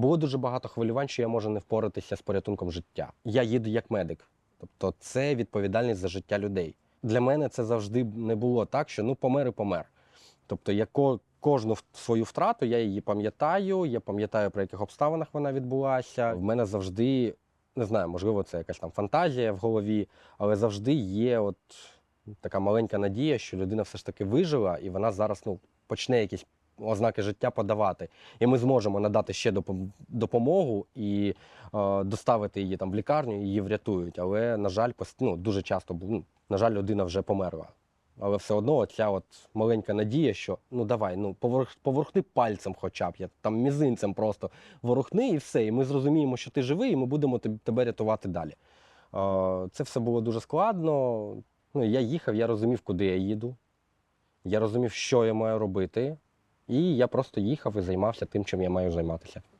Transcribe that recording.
Було дуже багато хвилювань, що я можу не впоратися з порятунком життя. Я їду як медик, тобто це відповідальність за життя людей. Для мене це завжди не було так, що ну помер і помер. Тобто, я кожну свою втрату я її пам'ятаю, я пам'ятаю, при яких обставинах вона відбулася. В мене завжди не знаю, можливо, це якась там фантазія в голові, але завжди є от така маленька надія, що людина все ж таки вижила, і вона зараз ну, почне якісь ознаки життя подавати. І ми зможемо надати ще допомогу і е, доставити її там в лікарню, і її врятують. Але, на жаль, ну, дуже часто ну, на жаль, людина вже померла. Але все одно ця от маленька надія, що ну давай, ну поверх, поверхни пальцем, хоча б я там мізинцем просто ворухни і все. І ми зрозуміємо, що ти живий, і ми будемо тебе рятувати далі. Е, Це все було дуже складно. Ну, я їхав, я розумів, куди я їду. Я розумів, що я маю робити. І я просто їхав і займався тим, чим я маю займатися.